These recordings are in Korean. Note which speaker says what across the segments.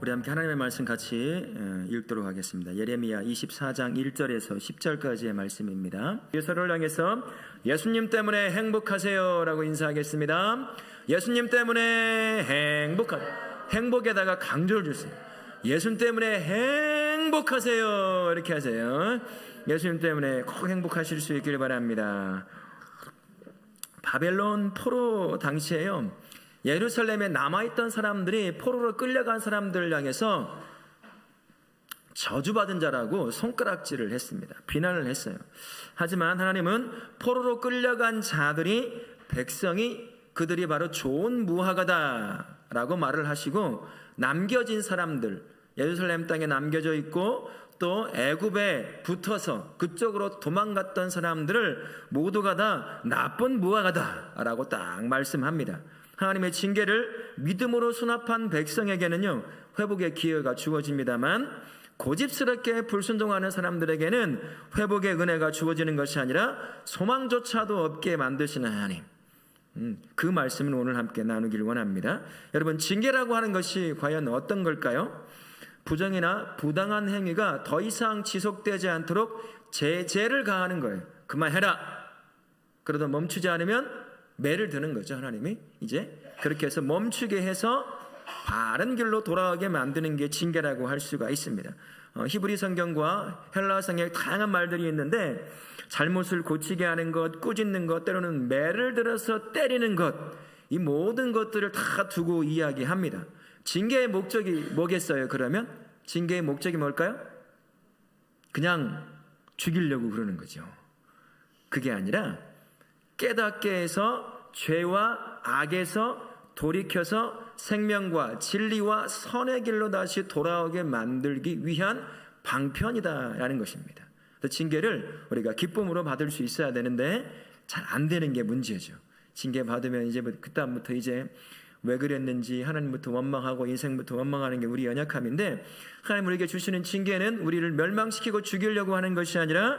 Speaker 1: 우리 함께 하나님의 말씀 같이 어, 읽도록 하겠습니다. 예레미야 24장 1절에서 10절까지의 말씀입니다. 예서를 향해서 예수님 때문에 행복하세요라고 인사하겠습니다. 예수님 때문에 행복하 행복에다가 강조를 주세요. 예수님 때문에 행복하세요 이렇게 하세요. 예수님 때문에 꼭 행복하실 수 있기를 바랍니다. 바벨론 포로 당시에요. 예루살렘에 남아있던 사람들이 포로로 끌려간 사람들을 향해서 저주받은 자라고 손가락질을 했습니다. 비난을 했어요. 하지만 하나님은 포로로 끌려간 자들이 백성이 그들이 바로 좋은 무화과다라고 말을 하시고 남겨진 사람들 예루살렘 땅에 남겨져 있고 또 애굽에 붙어서 그쪽으로 도망갔던 사람들을 모두가 다 나쁜 무화과다라고 딱 말씀합니다. 하나님의 징계를 믿음으로 수납한 백성에게는요 회복의 기회가 주어집니다만 고집스럽게 불순종하는 사람들에게는 회복의 은혜가 주어지는 것이 아니라 소망조차도 없게 만드시는 하나님. 음, 그 말씀을 오늘 함께 나누길 원합니다. 여러분 징계라고 하는 것이 과연 어떤 걸까요? 부정이나 부당한 행위가 더 이상 지속되지 않도록 제재를 가하는 거예요. 그만해라. 그러다 멈추지 않으면 매를 드는 거죠. 하나님이 이제 그렇게 해서 멈추게 해서 바른 길로 돌아가게 만드는 게 징계라고 할 수가 있습니다. 어, 히브리 성경과 헬라성에 다양한 말들이 있는데 잘못을 고치게 하는 것, 꾸짖는 것, 때로는 매를 들어서 때리는 것, 이 모든 것들을 다 두고 이야기합니다. 징계의 목적이 뭐겠어요? 그러면 징계의 목적이 뭘까요? 그냥 죽이려고 그러는 거죠. 그게 아니라 깨닫게 해서 죄와 악에서 돌이켜서 생명과 진리와 선의 길로 다시 돌아오게 만들기 위한 방편이다라는 것입니다. 징계를 우리가 기쁨으로 받을 수 있어야 되는데 잘 안 되는 게 문제죠. 징계 받으면 이제 뭐 그다음부터 이제 왜 그랬는지 하나님부터 원망하고 인생부터 원망하는 게 우리 연약함인데 하나님 우리에게 주시는 징계는 우리를 멸망시키고 죽이려고 하는 것이 아니라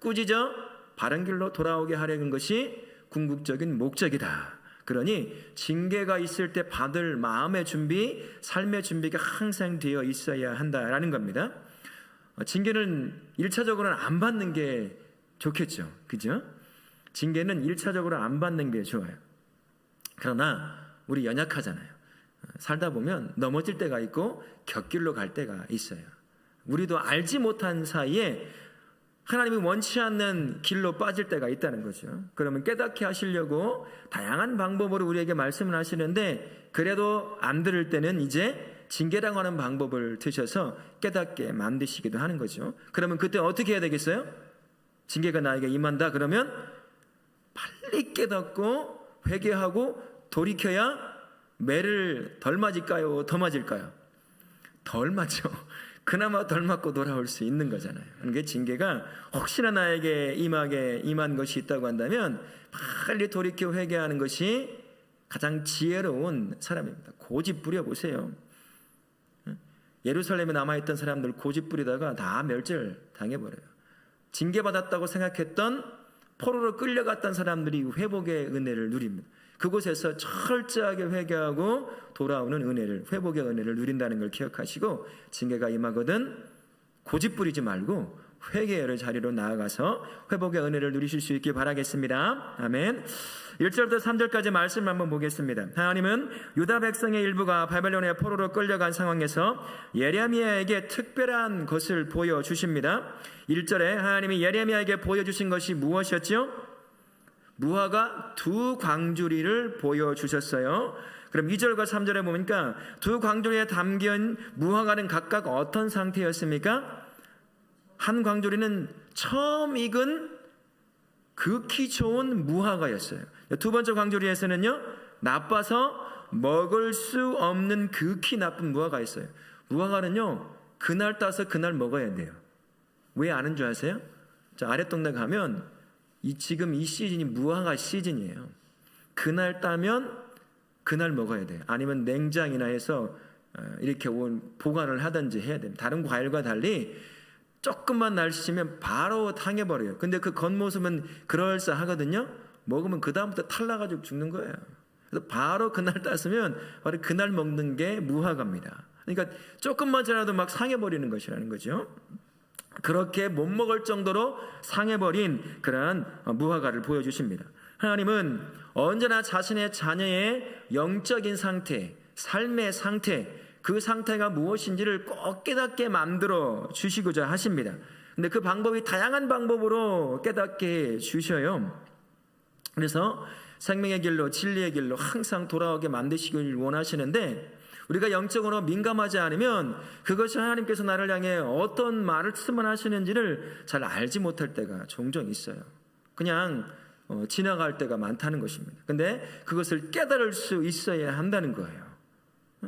Speaker 1: 꾸짖어 바른 길로 돌아오게 하려는 것이 궁극적인 목적이다. 그러니 징계가 있을 때 받을 마음의 준비, 삶의 준비가 항상 되어 있어야 한다라는 겁니다. 어, 징계는 일차적으로는 안 받는 게 좋겠죠. 그죠? 징계는 일차적으로 안 받는 게 좋아요. 그러나 우리 연약하잖아요. 어, 살다 보면 넘어질 때가 있고 곁길로 갈 때가 있어요. 우리도 알지 못한 사이에 하나님이 원치 않는 길로 빠질 때가 있다는 거죠. 그러면 깨닫게 하시려고 다양한 방법으로 우리에게 말씀을 하시는데 그래도 안 들을 때는 이제 징계라고 하는 방법을 드셔서 깨닫게 만드시기도 하는 거죠. 그러면 그때 어떻게 해야 되겠어요? 징계가 나에게 임한다 그러면 빨리 깨닫고 회개하고 돌이켜야 매를 덜 맞을까요? 더 맞을까요? 덜 맞죠. 그나마 덜 맞고 돌아올 수 있는 거잖아요. 그게 징계가 혹시나 나에게 임하게 임한 것이 있다고 한다면 빨리 돌이켜 회개하는 것이 가장 지혜로운 사람입니다. 고집 부려 보세요. 예루살렘에 남아있던 사람들 고집 부리다가 다 멸절 당해버려요. 징계받았다고 생각했던 포로로 끌려갔던 사람들이 회복의 은혜를 누립니다. 그곳에서 철저하게 회개하고 돌아오는 은혜를 회복의 은혜를 누린다는 걸 기억하시고 징계가 임하거든 고집 부리지 말고 회개의 자리로 나아가서 회복의 은혜를 누리실 수 있길 바라겠습니다. 아멘. 1절부터 3절까지 말씀 한번 보겠습니다. 하나님은 유다 백성의 일부가 바벨론의 포로로 끌려간 상황에서 예레미야에게 특별한 것을 보여 주십니다. 1절에 하나님이 예레미야에게 보여 주신 것이 무엇이었죠? 무화과 두 광주리를 보여주셨어요. 그럼 2절과 3절에 보니까 두 광주리에 담긴 무화과는 각각 어떤 상태였습니까? 한 광주리는 처음 익은 극히 좋은 무화과였어요. 두 번째 광주리에서는요, 나빠서 먹을 수 없는 극히 나쁜 무화과가 있어요. 무화과는요, 그날 따서 그날 먹어야 돼요. 왜 아는 줄 아세요? 자, 아래 동네 가면 이 지금 이 시즌이 무화과 시즌이에요. 그날 따면 그날 먹어야 돼요. 아니면 냉장이나 해서 어, 이렇게 보관을 하든지 해야 됩니다. 다른 과일과 달리 조금만 날씨면 바로 당해버려요. 근데 그 겉모습은 그럴싸하거든요. 먹으면 그 다음부터 탈나가지고 죽는 거예요. 그래서 바로 그날 땄으면 바로 그날 먹는 게 무화과입니다. 그러니까 조금만 지나도 막 상해버리는 것이라는 거죠. 그렇게 못 먹을 정도로 상해버린 그러한 무화과를 보여주십니다. 하나님은 언제나 자신의 자녀의 영적인 상태, 삶의 상태, 그 상태가 무엇인지를 꼭 깨닫게 만들어 주시고자 하십니다. 근데 그 방법이 다양한 방법으로 깨닫게 주셔요. 그래서 생명의 길로 진리의 길로 항상 돌아오게 만드시길 원하시는데 우리가 영적으로 민감하지 않으면 그것이 하나님께서 나를 향해 어떤 말씀을 하시는지를 잘 알지 못할 때가 종종 있어요. 그냥 어, 지나갈 때가 많다는 것입니다. 근데 그것을 깨달을 수 있어야 한다는 거예요.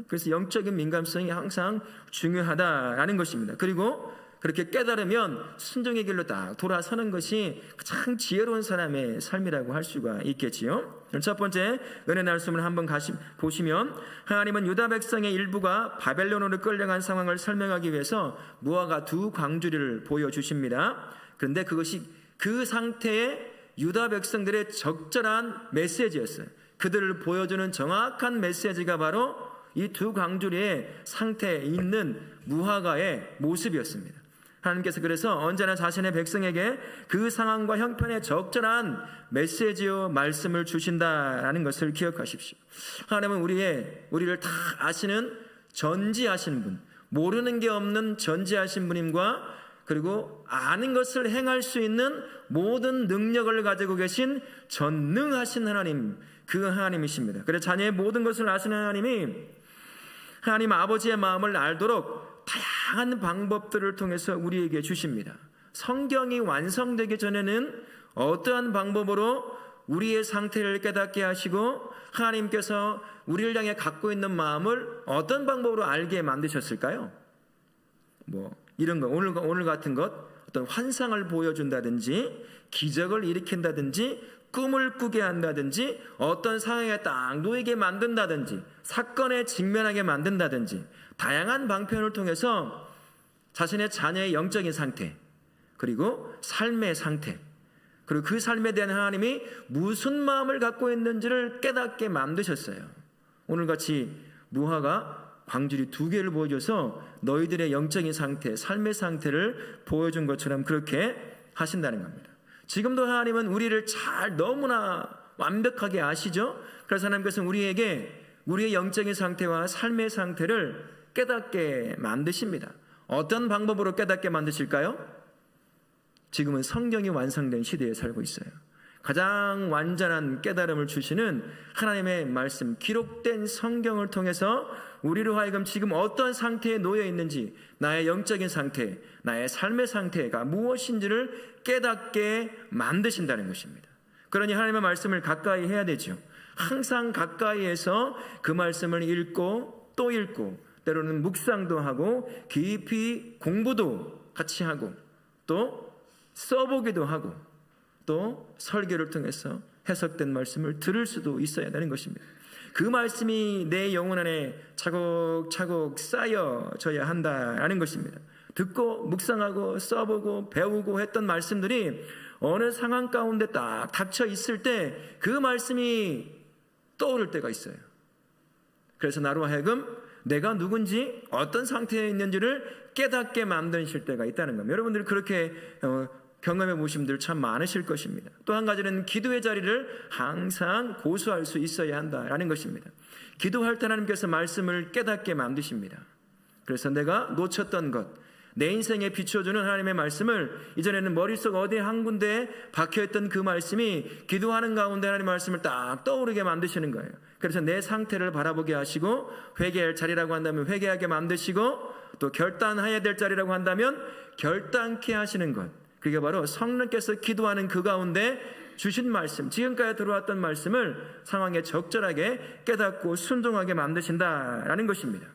Speaker 1: 그래서 영적인 민감성이 항상 중요하다라는 것입니다. 그리고 그렇게 깨달으면 순종의 길로 딱 돌아서는 것이 가장 지혜로운 사람의 삶이라고 할 수가 있겠지요. 첫 번째 은혜 말씀을 한번 가시, 보시면 하나님은 유다 백성의 일부가 바벨론으로 끌려간 상황을 설명하기 위해서 무화과 두 광주리를 보여주십니다. 그런데 그것이 그 상태의 유다 백성들의 적절한 메시지였어요. 그들을 보여주는 정확한 메시지가 바로 이 두 광주리의 상태에 있는 무화과의 모습이었습니다. 하나님께서 그래서 언제나 자신의 백성에게 그 상황과 형편에 적절한 메시지요 말씀을 주신다라는 것을 기억하십시오. 하나님은 우리의 우리를 다 아시는 전지하신 분, 모르는 게 없는 전지하신 분임과 그리고 아는 것을 행할 수 있는 모든 능력을 가지고 계신 전능하신 하나님, 그 하나님이십니다. 그래서 자녀의 모든 것을 아시는 하나님이 하나님 아버지의 마음을 알도록 다양한 방법들을 통해서 우리에게 주십니다. 성경이 완성되기 전에는 어떠한 방법으로 우리의 상태를 깨닫게 하시고 하나님께서 우리를 향해 갖고 있는 마음을 어떤 방법으로 알게 만드셨을까요? 뭐 이런 거 오늘 오늘 같은 것 어떤 환상을 보여준다든지 기적을 일으킨다든지 꿈을 꾸게 한다든지 어떤 상황에 딱 놓이게 만든다든지 사건에 직면하게 만든다든지 다양한 방편을 통해서 자신의 자녀의 영적인 상태 그리고 삶의 상태 그리고 그 삶에 대한 하나님이 무슨 마음을 갖고 있는지를 깨닫게 만드셨어요. 오늘 같이 무화가 광주리 두 개를 보여줘서 너희들의 영적인 상태, 삶의 상태를 보여준 것처럼 그렇게 하신다는 겁니다. 지금도 하나님은 우리를 잘 너무나 완벽하게 아시죠? 그래서 하나님께서는 우리에게 우리의 영적인 상태와 삶의 상태를 깨닫게 만드십니다. 어떤 방법으로 깨닫게 만드실까요? 지금은 성경이 완성된 시대에 살고 있어요. 가장 완전한 깨달음을 주시는 하나님의 말씀, 기록된 성경을 통해서 우리로 하여금 지금 어떤 상태에 놓여 있는지, 나의 영적인 상태, 나의 삶의 상태가 무엇인지를 깨닫게 만드신다는 것입니다. 그러니 하나님의 말씀을 가까이 해야 되죠. 항상 가까이에서 그 말씀을 읽고 또 읽고, 때로는 묵상도 하고, 깊이 공부도 같이 하고, 또 써보기도 하고, 또 설교를 통해서 해석된 말씀을 들을 수도 있어야 되는 것입니다. 그 말씀이 내 영혼 안에 차곡차곡 쌓여져야 한다라는 것입니다. 듣고 묵상하고 써보고 배우고 했던 말씀들이 어느 상황 가운데 딱 닥쳐 있을 때 그 말씀이 떠오를 때가 있어요. 그래서 나로 하여금 내가 누군지 어떤 상태에 있는지를 깨닫게 만드실 때가 있다는 겁니다. 여러분들이 그렇게 어, 경험해 보신 분들 참 많으실 것입니다. 또 한 가지는 기도의 자리를 항상 고수할 수 있어야 한다라는 것입니다. 기도할 때 하나님께서 말씀을 깨닫게 만드십니다. 그래서 내가 놓쳤던 것, 내 인생에 비춰주는 하나님의 말씀을 이전에는 머릿속 어디 한 군데에 박혀있던 그 말씀이 기도하는 가운데 하나님의 말씀을 딱 떠오르게 만드시는 거예요. 그래서 내 상태를 바라보게 하시고 회개할 자리라고 한다면 회개하게 만드시고 또 결단해야 될 자리라고 한다면 결단케 하시는 것. 그게 바로 성령께서 기도하는 그 가운데 주신 말씀, 지금까지 들어왔던 말씀을 상황에 적절하게 깨닫고 순종하게 만드신다라는 것입니다.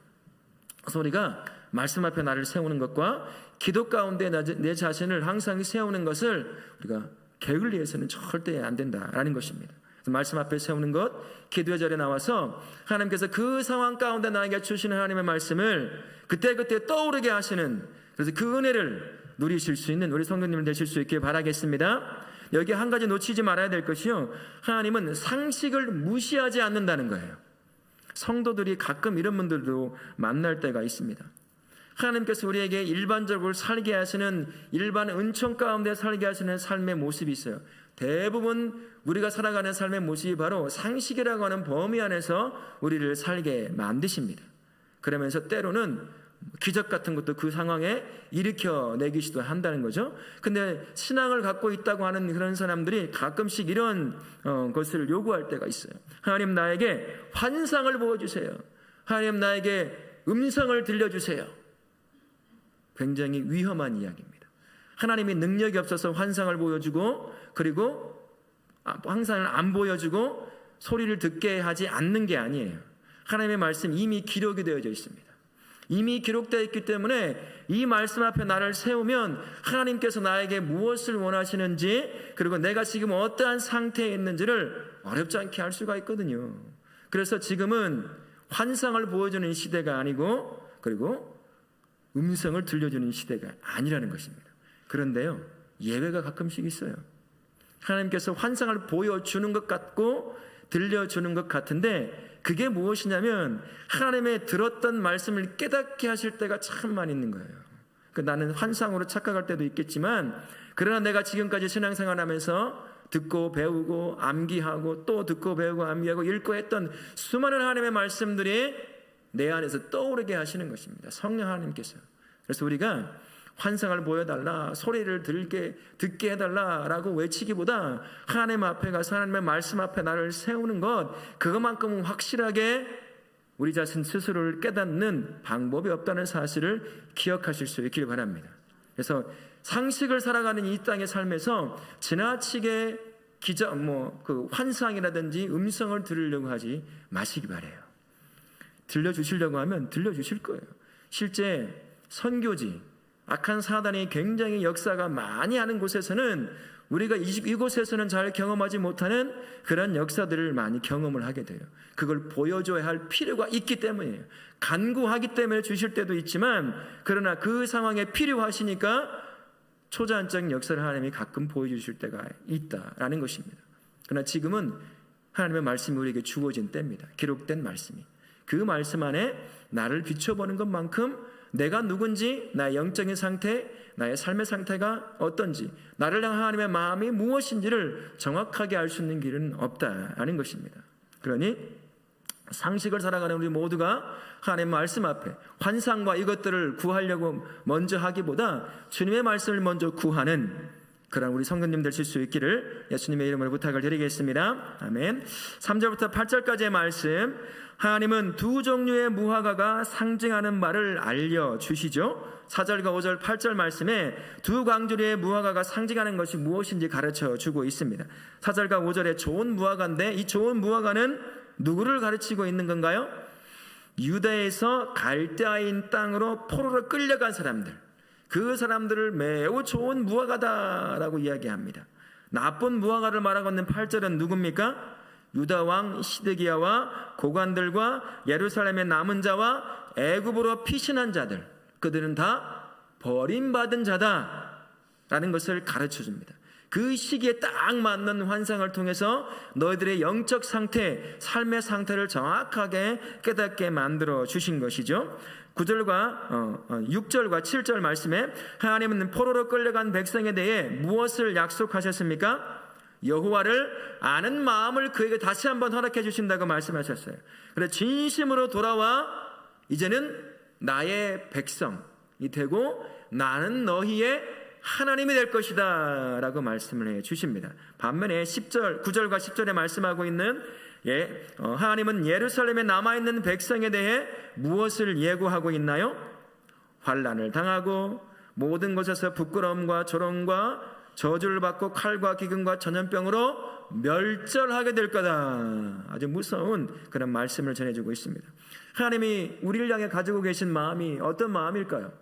Speaker 1: 그래서 우리가 말씀 앞에 나를 세우는 것과 기도 가운데 내 자신을 항상 세우는 것을 우리가 게을리해서는 절대 안 된다라는 것입니다. 말씀 앞에 세우는 것, 기도의 자리에 나와서 하나님께서 그 상황 가운데 나에게 주시는 하나님의 말씀을 그때그때 떠오르게 하시는 그래서 그 은혜를 누리실 수 있는 우리 성도님들 되실 수 있길 바라겠습니다. 여기 한 가지 놓치지 말아야 될 것이요. 하나님은 상식을 무시하지 않는다는 거예요. 성도들이 가끔 이런 분들도 만날 때가 있습니다. 하나님께서 우리에게 일반적으로 살게 하시는 일반 은총 가운데 살게 하시는 삶의 모습이 있어요. 대부분 우리가 살아가는 삶의 모습이 바로 상식이라고 하는 범위 안에서 우리를 살게 만드십니다. 그러면서 때로는 기적 같은 것도 그 상황에 일으켜 내기시도 한다는 거죠. 근데 신앙을 갖고 있다고 하는 그런 사람들이 가끔씩 이런 어, 것을 요구할 때가 있어요. 하나님 나에게 환상을 보여주세요. 하나님 나에게 음성을 들려주세요. 굉장히 위험한 이야기입니다. 하나님이 능력이 없어서 환상을 보여주고 그리고 아, 환상을 안 보여주고 소리를 듣게 하지 않는 게 아니에요. 하나님의 말씀 이미 기록이 되어져 있습니다. 이미 기록되어 있기 때문에 이 말씀 앞에 나를 세우면 하나님께서 나에게 무엇을 원하시는지 그리고 내가 지금 어떠한 상태에 있는지를 어렵지 않게 알 수가 있거든요. 그래서 지금은 환상을 보여주는 시대가 아니고 그리고 음성을 들려주는 시대가 아니라는 것입니다. 그런데요, 예외가 가끔씩 있어요. 하나님께서 환상을 보여주는 것 같고 들려주는 것 같은데 그게 무엇이냐면 하나님의 들었던 말씀을 깨닫게 하실 때가 참 많이 있는 거예요. 그 나는 환상으로 착각할 때도 있겠지만 그러나 내가 지금까지 신앙생활 하면서 듣고 배우고 암기하고 또 듣고 배우고 암기하고 읽고 했던 수많은 하나님의 말씀들이 내 안에서 떠오르게 하시는 것입니다. 성령 하나님께서. 그래서 우리가 환상을 보여달라, 소리를 들게, 듣게 해달라라고 외치기보다 하나님 앞에 가서 하나님의 말씀 앞에 나를 세우는 것, 그것만큼은 확실하게 우리 자신 스스로를 깨닫는 방법이 없다는 사실을 기억하실 수 있길 바랍니다. 그래서 상식을 살아가는 이 땅의 삶에서 지나치게 기자, 뭐, 그 환상이라든지 음성을 들으려고 하지 마시기 바래요. 들려주시려고 하면 들려주실 거예요. 실제 선교지, 악한 사단이 굉장히 역사가 많이 하는 곳에서는 우리가 이곳에서는 잘 경험하지 못하는 그런 역사들을 많이 경험을 하게 돼요. 그걸 보여줘야 할 필요가 있기 때문이에요. 간구하기 때문에 주실 때도 있지만, 그러나 그 상황에 필요하시니까 초자연적인 역사를 하나님이 가끔 보여주실 때가 있다라는 것입니다. 그러나 지금은 하나님의 말씀이 우리에게 주어진 때입니다. 기록된 말씀이. 그 말씀 안에 나를 비춰보는 것만큼 내가 누군지, 나의 영적인 상태, 나의 삶의 상태가 어떤지, 나를 향한 하나님의 마음이 무엇인지를 정확하게 알 수 있는 길은 없다라는 것입니다. 그러니 상식을 살아가는 우리 모두가 하나님 말씀 앞에 환상과 이것들을 구하려고 먼저 하기보다 주님의 말씀을 먼저 구하는 그런 우리 성도님 되실 수 있기를 예수님의 이름으로 부탁을 드리겠습니다. 아멘. 3절부터 8절까지의 말씀. 하나님은 두 종류의 무화과가 상징하는 말을 알려 주시죠. 4절과 5절, 8절 말씀에 두 광주리의 무화과가 상징하는 것이 무엇인지 가르쳐 주고 있습니다. 4절과 5절에 좋은 무화과인데 이 좋은 무화과는 누구를 가르치고 있는 건가요? 유다에서 갈대아인 땅으로 포로로 끌려간 사람들. 그 사람들을 매우 좋은 무화과다라고 이야기합니다. 나쁜 무화과를 말하고 있는 8절은 누굽니까? 유다 왕 시드기야와 고관들과 예루살렘의 남은 자와 애굽으로 피신한 자들 그들은 다 버림받은 자다라는 것을 가르쳐 줍니다. 그 시기에 딱 맞는 환상을 통해서 너희들의 영적 상태, 삶의 상태를 정확하게 깨닫게 만들어 주신 것이죠. 9절과 6절과 어, 7절 말씀에 하나님은 포로로 끌려간 백성에 대해 무엇을 약속하셨습니까? 여호와를 아는 마음을 그에게 다시 한번 허락해 주신다고 말씀하셨어요. 그래 진심으로 돌아와 이제는 나의 백성이 되고 나는 너희의 하나님이 될 것이다 라고 말씀을 해 주십니다. 반면에 10절, 9절과 10절에 말씀하고 있는 예, 어, 하나님은 예루살렘에 남아있는 백성에 대해 무엇을 예고하고 있나요? 환란을 당하고 모든 곳에서 부끄러움과 조롱과 저주를 받고 칼과 기근과 전염병으로 멸절하게 될 거다. 아주 무서운 그런 말씀을 전해주고 있습니다. 하나님이 우리를 향해 가지고 계신 마음이 어떤 마음일까요?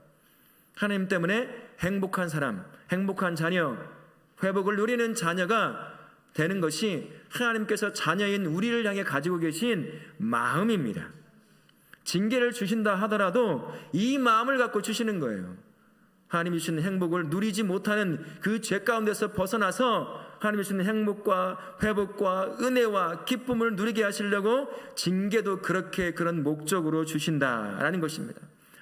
Speaker 1: 하나님 때문에 행복한 사람, 행복한 자녀, 회복을 누리는 자녀가 되는 것이 하나님께서 자녀인 우리를 향해 가지고 계신 마음입니다. 징계를 주신다 하더라도 이 마음을 갖고 주시는 거예요. 하나님이 주시는 행복을 누리지 못하는 그 죄 가운데서 벗어나서 하나님이 주는 행복과 회복과 은혜와 기쁨을 누리게 하시려고 징계도 그렇게 그런 목적으로 주신다라는 것입니다.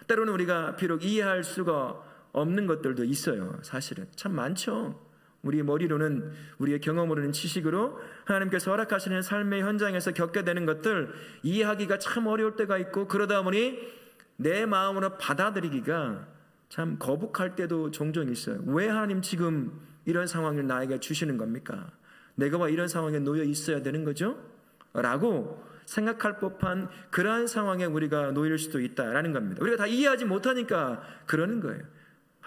Speaker 1: 때로는 우리가 비록 이해할 수가 없는 것들도 있어요. 사실은 참 많죠. 우리 머리로는 우리의 경험으로는 지식으로 하나님께서 허락하시는 삶의 현장에서 겪게 되는 것들 이해하기가 참 어려울 때가 있고 그러다 보니 내 마음으로 받아들이기가 참 거북할 때도 종종 있어요. 왜 하나님 지금 이런 상황을 나에게 주시는 겁니까? 내가 와 이런 상황에 놓여 있어야 되는 거죠? 라고 생각할 법한 그러한 상황에 우리가 놓일 수도 있다라는 겁니다. 우리가 다 이해하지 못하니까 그러는 거예요.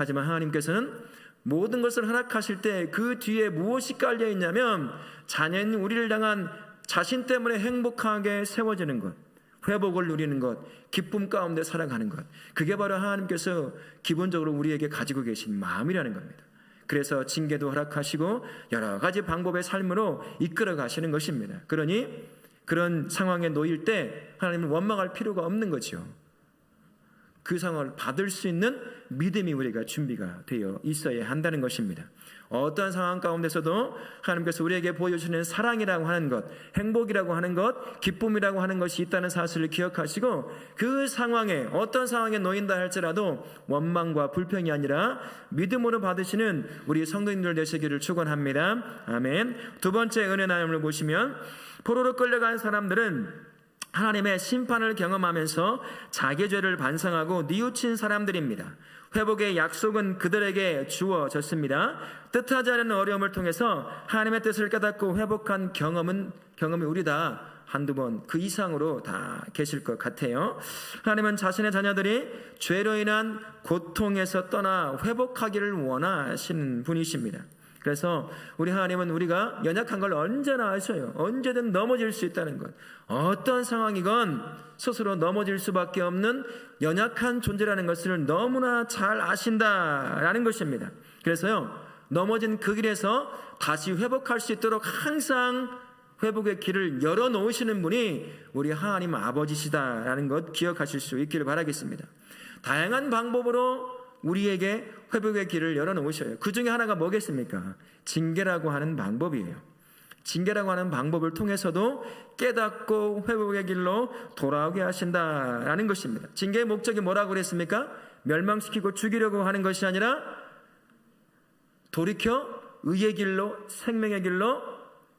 Speaker 1: 하지만 하나님께서는 모든 것을 허락하실 때 그 뒤에 무엇이 깔려 있냐면 자녀인 우리를 당한 자신 때문에 행복하게 세워지는 것, 회복을 누리는 것, 기쁨 가운데 살아가는 것. 그게 바로 하나님께서 기본적으로 우리에게 가지고 계신 마음이라는 겁니다. 그래서 징계도 허락하시고 여러 가지 방법의 삶으로 이끌어 가시는 것입니다. 그러니 그런 상황에 놓일 때 하나님은 원망할 필요가 없는 거죠. 그 상황을 받을 수 있는 믿음이 우리가 준비가 되어 있어야 한다는 것입니다. 어떠한 상황 가운데서도 하나님께서 우리에게 보여주시는 사랑이라고 하는 것, 행복이라고 하는 것, 기쁨이라고 하는 것이 있다는 사실을 기억하시고 그 상황에 어떤 상황에 놓인다 할지라도 원망과 불평이 아니라 믿음으로 받으시는 우리 성도님들 되시기를 축원합니다. 아멘. 두 번째 은혜 나눔을 보시면 포로로 끌려간 사람들은 하나님의 심판을 경험하면서 자기 죄를 반성하고 뉘우친 사람들입니다. 회복의 약속은 그들에게 주어졌습니다. 뜻하지 않은 어려움을 통해서 하나님의 뜻을 깨닫고 회복한 경험은 경험이 우리 다 한두 번 그 이상으로 다 계실 것 같아요. 하나님은 자신의 자녀들이 죄로 인한 고통에서 떠나 회복하기를 원하시는 분이십니다. 그래서 우리 하나님은 우리가 연약한 걸 언제나 아셔요. 언제든 넘어질 수 있다는 것. 어떤 상황이건 스스로 넘어질 수밖에 없는 연약한 존재라는 것을 너무나 잘 아신다라는 것입니다. 그래서요, 넘어진 그 길에서 다시 회복할 수 있도록 항상 회복의 길을 열어 놓으시는 분이 우리 하나님 아버지시다라는 것 기억하실 수 있기를 바라겠습니다. 다양한 방법으로 우리에게 회복의 길을 열어 놓으셔요. 그 중에 하나가 뭐겠습니까? 징계라고 하는 방법이에요. 징계라고 하는 방법을 통해서도 깨닫고 회복의 길로 돌아오게 하신다라는 것입니다. 징계의 목적이 뭐라고 그랬습니까? 멸망시키고 죽이려고 하는 것이 아니라 돌이켜 의의 길로 생명의 길로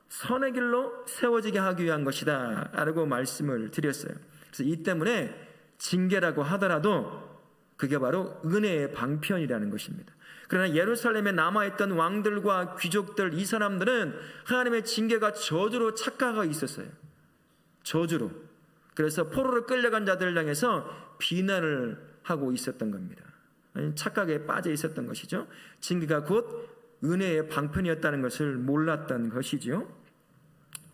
Speaker 1: 선의 길로 세워지게 하기 위한 것이다 라고 말씀을 드렸어요. 그래서 이 때문에 징계라고 하더라도 그게 바로 은혜의 방편이라는 것입니다. 그러나 예루살렘에 남아있던 왕들과 귀족들 이 사람들은 하나님의 징계가 저주로 착각하고 있었어요. 저주로. 그래서 포로로 끌려간 자들을 향해서 비난을 하고 있었던 겁니다. 착각에 빠져 있었던 것이죠. 징계가 곧 은혜의 방편이었다는 것을 몰랐던 것이죠.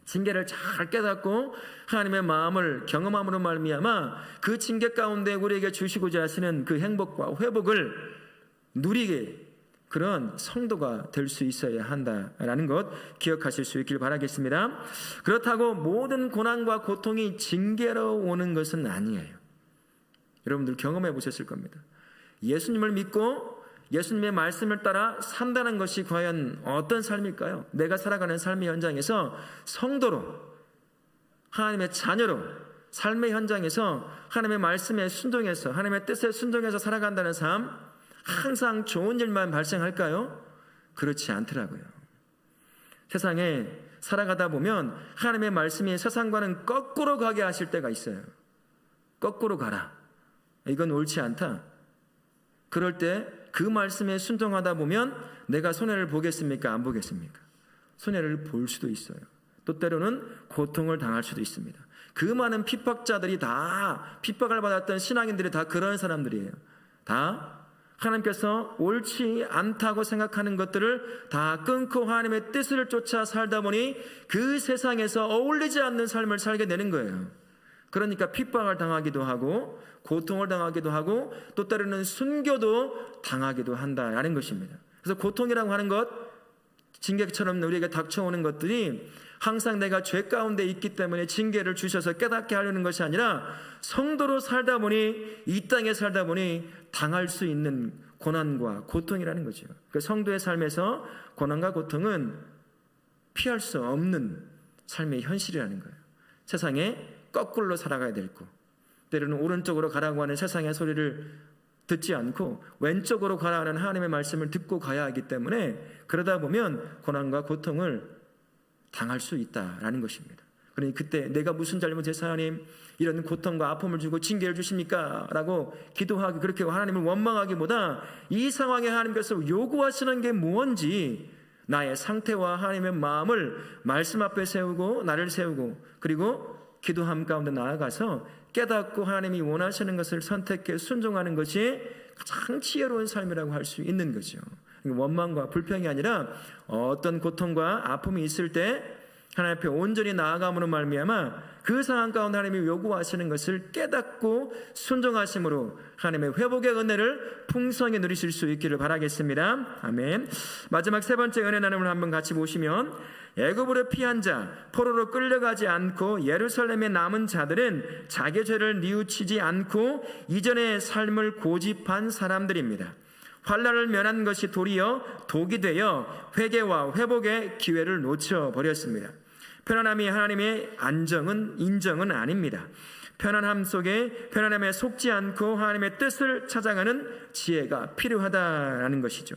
Speaker 1: 징계를 잘 깨닫고 하나님의 마음을 경험함으로 말미암아 그 징계 가운데 우리에게 주시고자 하시는 그 행복과 회복을 누리게 그런 성도가 될 수 있어야 한다라는 것 기억하실 수 있길 바라겠습니다. 그렇다고 모든 고난과 고통이 징계로 오는 것은 아니에요. 여러분들 경험해 보셨을 겁니다. 예수님을 믿고 예수님의 말씀을 따라 산다는 것이 과연 어떤 삶일까요? 내가 살아가는 삶의 현장에서 성도로 하나님의 자녀로 삶의 현장에서 하나님의 말씀에 순종해서 하나님의 뜻에 순종해서 살아간다는 삶 항상 좋은 일만 발생할까요? 그렇지 않더라고요. 세상에 살아가다 보면 하나님의 말씀이 세상과는 거꾸로 가게 하실 때가 있어요. 거꾸로 가라. 이건 옳지 않다. 그럴 때 그 말씀에 순종하다 보면 내가 손해를 보겠습니까? 안 보겠습니까? 손해를 볼 수도 있어요. 또 때로는 고통을 당할 수도 있습니다. 그 많은 핍박자들이 다 핍박을 받았던 신앙인들이 다 그런 사람들이에요. 다 하나님께서 옳지 않다고 생각하는 것들을 다 끊고 하나님의 뜻을 쫓아 살다 보니 그 세상에서 어울리지 않는 삶을 살게 되는 거예요. 그러니까 핍박을 당하기도 하고 고통을 당하기도 하고 또 때로는 순교도 당하기도 한다라는 것입니다. 그래서 고통이라고 하는 것 징계처럼 우리에게 닥쳐오는 것들이 항상 내가 죄 가운데 있기 때문에 징계를 주셔서 깨닫게 하려는 것이 아니라 성도로 살다 보니 이 땅에 살다 보니 당할 수 있는 고난과 고통이라는 거죠. 그 성도의 삶에서 고난과 고통은 피할 수 없는 삶의 현실이라는 거예요. 세상에 거꾸로 살아가야 되고 때로는 오른쪽으로 가라고 하는 세상의 소리를 듣지 않고 왼쪽으로 가라는 하나님의 말씀을 듣고 가야 하기 때문에 그러다 보면 고난과 고통을 당할 수 있다라는 것입니다. 그러니 그때 내가 무슨 잘못해서 하나님 이런 고통과 아픔을 주고 징계를 주십니까? 라고 기도하기 그렇게 하나님을 원망하기보다 이 상황에 하나님께서 요구하시는 게 무언지 나의 상태와 하나님의 마음을 말씀 앞에 세우고 나를 세우고 그리고 기도함 가운데 나아가서 깨닫고 하나님이 원하시는 것을 선택해 순종하는 것이 가장 지혜로운 삶이라고 할 수 있는 거죠. 원망과 불평이 아니라 어떤 고통과 아픔이 있을 때 하나님 앞에 온전히 나아감으로 말미암아 그 상황 가운데 하나님이 요구하시는 것을 깨닫고 순종하심으로 하나님의 회복의 은혜를 풍성히 누리실 수 있기를 바라겠습니다. 아멘. 마지막 세 번째 은혜 나눔을 한번 같이 보시면 애굽으로 피한 자 포로로 끌려가지 않고 예루살렘에 남은 자들은 자기 죄를 뉘우치지 않고 이전의 삶을 고집한 사람들입니다. 환란을 면한 것이 도리어 독이 되어 회개와 회복의 기회를 놓쳐 버렸습니다. 편안함이 하나님의 안정은 인정은 아닙니다. 편안함 속에 편안함에 속지 않고 하나님의 뜻을 찾아가는 지혜가 필요하다라는 것이죠.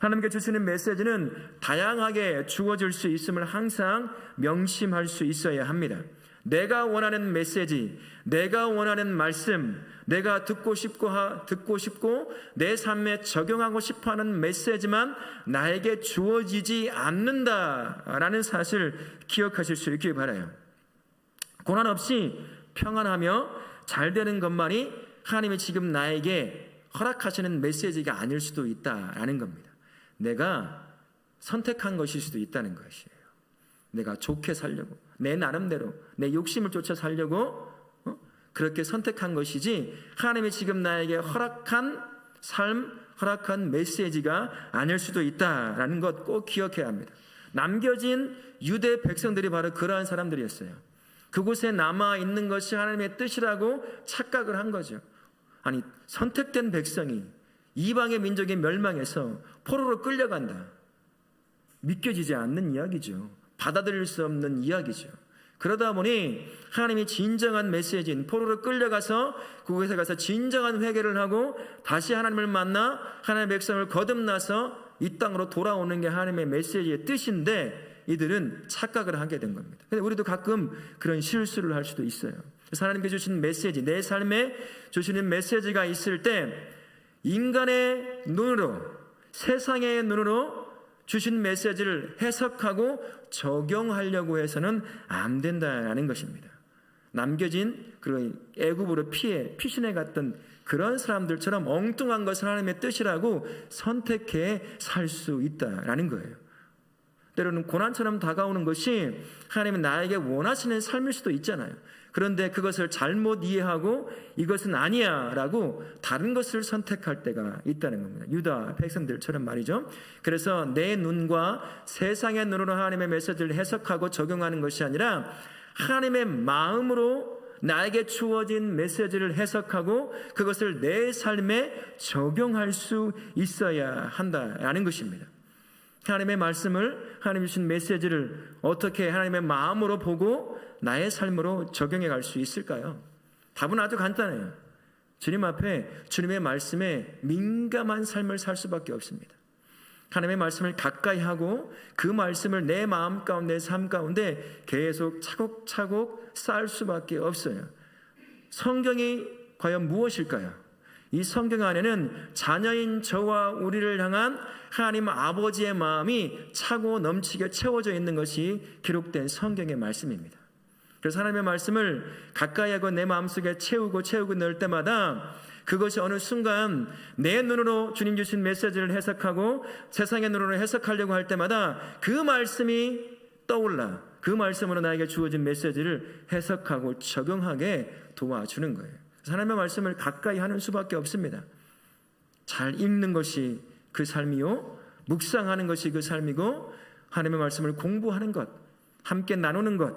Speaker 1: 하나님께 주시는 메시지는 다양하게 주어질 수 있음을 항상 명심할 수 있어야 합니다. 내가 원하는 메시지, 내가 원하는 말씀, 내가 듣고 싶고 하, 듣고 싶고 내 삶에 적용하고 싶어하는 메시지만 나에게 주어지지 않는다라는 사실 기억하실 수 있길 바라요. 고난 없이 평안하며 잘 되는 것만이 하나님이 지금 나에게 허락하시는 메시지가 아닐 수도 있다라는 겁니다. 내가 선택한 것일 수도 있다는 것이에요. 내가 좋게 살려고 내 나름대로 내 욕심을 쫓아 살려고 어? 그렇게 선택한 것이지 하나님이 지금 나에게 허락한 삶, 허락한 메시지가 아닐 수도 있다라는 것 꼭 기억해야 합니다. 남겨진 유대 백성들이 바로 그러한 사람들이었어요. 그곳에 남아 있는 것이 하나님의 뜻이라고 착각을 한 거죠. 아니 선택된 백성이 이방의 민족의 멸망에서 포로로 끌려간다. 믿겨지지 않는 이야기죠. 받아들일 수 없는 이야기죠. 그러다 보니 하나님이 진정한 메시지인 포로로 끌려가서 그곳에 가서 진정한 회개를 하고 다시 하나님을 만나 하나님의 백성을 거듭나서 이 땅으로 돌아오는 게 하나님의 메시지의 뜻인데 이들은 착각을 하게 된 겁니다. 근데 우리도 가끔 그런 실수를 할 수도 있어요. 그래서 하나님께 주신 메시지, 내 삶에 주시는 메시지가 있을 때 인간의 눈으로 세상의 눈으로 주신 메시지를 해석하고 적용하려고 해서는 안 된다는 것입니다. 남겨진 그런 애굽으로 피해 피신해 갔던 그런 사람들처럼 엉뚱한 것을 하나님의 뜻이라고 선택해 살 수 있다라는 거예요. 때로는 고난처럼 다가오는 것이 하나님이 나에게 원하시는 삶일 수도 있잖아요. 그런데 그것을 잘못 이해하고 이것은 아니야 라고 다른 것을 선택할 때가 있다는 겁니다. 유다 백성들처럼 말이죠. 그래서 내 눈과 세상의 눈으로 하나님의 메시지를 해석하고 적용하는 것이 아니라 하나님의 마음으로 나에게 주어진 메시지를 해석하고 그것을 내 삶에 적용할 수 있어야 한다라는 것입니다. 하나님의 말씀을 하나님 주신 메시지를 어떻게 하나님의 마음으로 보고 나의 삶으로 적용해 갈 수 있을까요? 답은 아주 간단해요. 주님 앞에 주님의 말씀에 민감한 삶을 살 수밖에 없습니다. 하나님의 말씀을 가까이 하고 그 말씀을 내 마음 가운데 삶 가운데 계속 차곡차곡 쌓을 수밖에 없어요. 성경이 과연 무엇일까요? 이 성경 안에는 자녀인 저와 우리를 향한 하나님 아버지의 마음이 차고 넘치게 채워져 있는 것이 기록된 성경의 말씀입니다. 그래서 하나님의 말씀을 가까이 하고 내 마음속에 채우고 채우고 넣을 때마다 그것이 어느 순간 내 눈으로 주님 주신 메시지를 해석하고 세상의 눈으로 해석하려고 할 때마다 그 말씀이 떠올라 그 말씀으로 나에게 주어진 메시지를 해석하고 적용하게 도와주는 거예요. 하나님의 말씀을 가까이 하는 수밖에 없습니다. 잘 읽는 것이 그 삶이요, 묵상하는 것이 그 삶이고, 하나님의 말씀을 공부하는 것, 함께 나누는 것,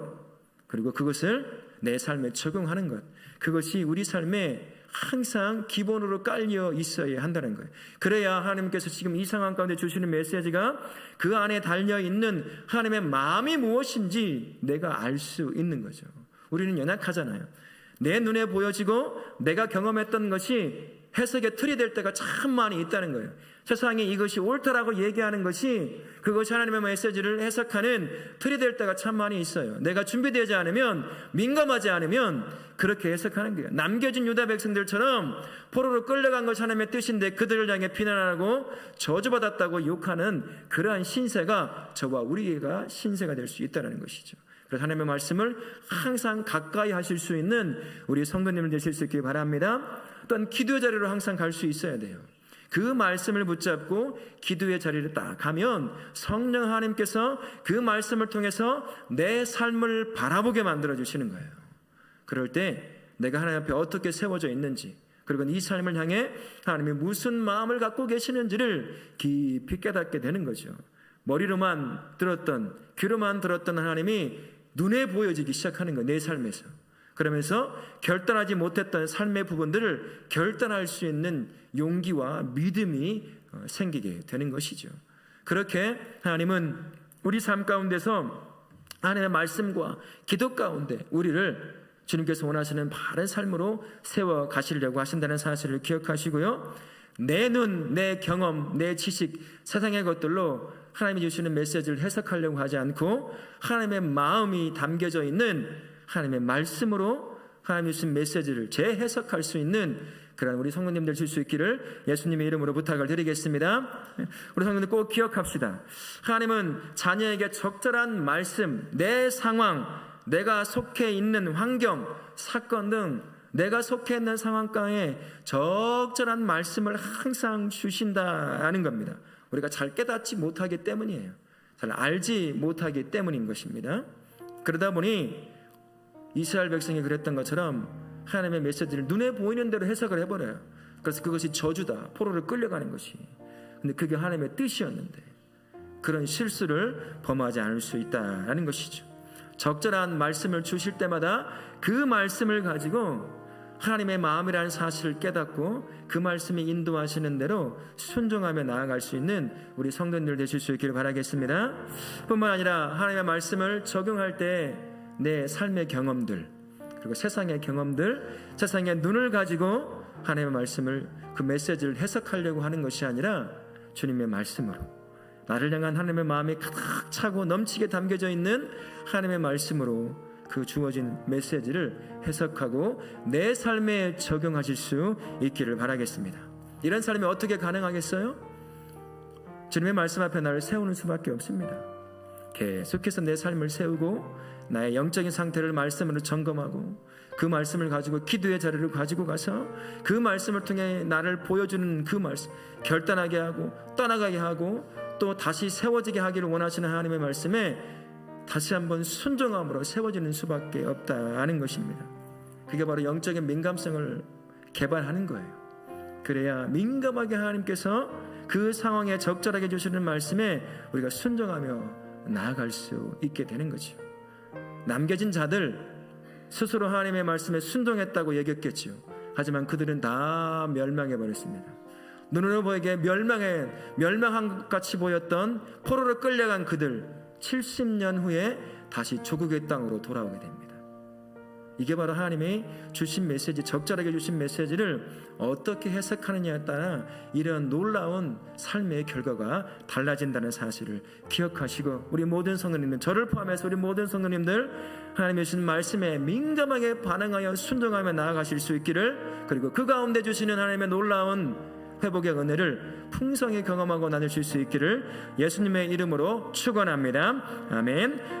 Speaker 1: 그리고 그것을 내 삶에 적용하는 것, 그것이 우리 삶에 항상 기본으로 깔려 있어야 한다는 거예요. 그래야 하나님께서 지금 이 상황 가운데 주시는 메시지가 그 안에 달려 있는 하나님의 마음이 무엇인지 내가 알 수 있는 거죠. 우리는 연약하잖아요. 내 눈에 보여지고 내가 경험했던 것이 해석의 틀이 될 때가 참 많이 있다는 거예요. 세상에 이것이 옳다라고 얘기하는 것이 그것이 하나님의 메시지를 해석하는 틀이 될 때가 참 많이 있어요. 내가 준비되지 않으면 민감하지 않으면 그렇게 해석하는 거예요. 남겨진 유다 백성들처럼 포로로 끌려간 것이 하나님의 뜻인데 그들을 향해 비난하고 저주받았다고 욕하는 그러한 신세가 저와 우리가 신세가 될 수 있다는 것이죠. 그래서 하나님의 말씀을 항상 가까이 하실 수 있는 우리 성도님을 되실 수 있길 바랍니다. 또한 기도의 자리로 항상 갈 수 있어야 돼요. 그 말씀을 붙잡고 기도의 자리를 딱 가면 성령 하나님께서 그 말씀을 통해서 내 삶을 바라보게 만들어 주시는 거예요. 그럴 때 내가 하나님 앞에 어떻게 세워져 있는지 그리고 이 삶을 향해 하나님이 무슨 마음을 갖고 계시는지를 깊이 깨닫게 되는 거죠. 머리로만 들었던 귀로만 들었던 하나님이 눈에 보여지기 시작하는 거예요. 내 삶에서. 그러면서 결단하지 못했던 삶의 부분들을 결단할 수 있는 용기와 믿음이 어, 생기게 되는 것이죠. 그렇게 하나님은 우리 삶 가운데서 하나님의 말씀과 기도 가운데 우리를 주님께서 원하시는 바른 삶으로 세워 가시려고 하신다는 사실을 기억하시고요. 내 눈, 내 경험, 내 지식, 세상의 것들로 하나님이 주시는 메시지를 해석하려고 하지 않고 하나님의 마음이 담겨져 있는 하나님의 말씀으로 하나님 주신 메시지를 재해석할 수 있는 그런 우리 성도님들 줄 수 있기를 예수님의 이름으로 부탁을 드리겠습니다. 우리 성도님들 꼭 기억합시다. 하나님은 자녀에게 적절한 말씀, 내 상황, 내가 속해 있는 환경, 사건 등 내가 속해 있는 상황가에 적절한 말씀을 항상 주신다는 겁니다. 우리가 잘 깨닫지 못하기 때문이에요. 잘 알지 못하기 때문인 것입니다. 그러다 보니 이스라엘 백성이 그랬던 것처럼 하나님의 메시지를 눈에 보이는 대로 해석을 해버려요. 그래서 그것이 저주다, 포로를 끌려가는 것이. 근데 그게 하나님의 뜻이었는데 그런 실수를 범하지 않을 수 있다는 것이죠. 적절한 말씀을 주실 때마다 그 말씀을 가지고 하나님의 마음이라는 사실을 깨닫고 그 말씀이 인도하시는 대로 순종하며 나아갈 수 있는 우리 성도님들 되실 수 있기를 바라겠습니다. 뿐만 아니라 하나님의 말씀을 적용할 때 내 삶의 경험들 그리고 세상의 경험들, 세상의 눈을 가지고 하나님의 말씀을 그 메시지를 해석하려고 하는 것이 아니라 주님의 말씀으로 나를 향한 하나님의 마음이 가득 차고 넘치게 담겨져 있는 하나님의 말씀으로 그 주어진 메시지를 해석하고 내 삶에 적용하실 수 있기를 바라겠습니다. 이런 삶이 어떻게 가능하겠어요? 주님의 말씀 앞에 나를 세우는 수밖에 없습니다. 계속해서 내 삶을 세우고 나의 영적인 상태를 말씀으로 점검하고 그 말씀을 가지고 기도의 자리를 가지고 가서 그 말씀을 통해 나를 보여주는 그 말씀 결단하게 하고 떠나가게 하고 또 다시 세워지게 하기를 원하시는 하나님의 말씀에 다시 한번 순종함으로 세워지는 수밖에 없다는 것입니다. 그게 바로 영적인 민감성을 개발하는 거예요. 그래야 민감하게 하나님께서 그 상황에 적절하게 주시는 말씀에 우리가 순종하며 나아갈 수 있게 되는 거죠. 남겨진 자들 스스로 하나님의 말씀에 순종했다고 얘기했겠지요. 하지만 그들은 다 멸망해 버렸습니다. 눈으로 보이게 멸망해 멸망한 것 같이 보였던 포로로 끌려간 그들 70년 후에 다시 조국의 땅으로 돌아오게 됩니다. 이게 바로 하나님이 주신 메시지, 적절하게 주신 메시지를 어떻게 해석하느냐에 따라 이런 놀라운 삶의 결과가 달라진다는 사실을 기억하시고 우리 모든 성도님들, 저를 포함해서 우리 모든 성도님들 하나님의 주신 말씀에 민감하게 반응하여 순종하며 나아가실 수 있기를 그리고 그 가운데 주시는 하나님의 놀라운 회복의 은혜를 풍성히 경험하고 나누실 수 있기를 예수님의 이름으로 축원합니다. 아멘.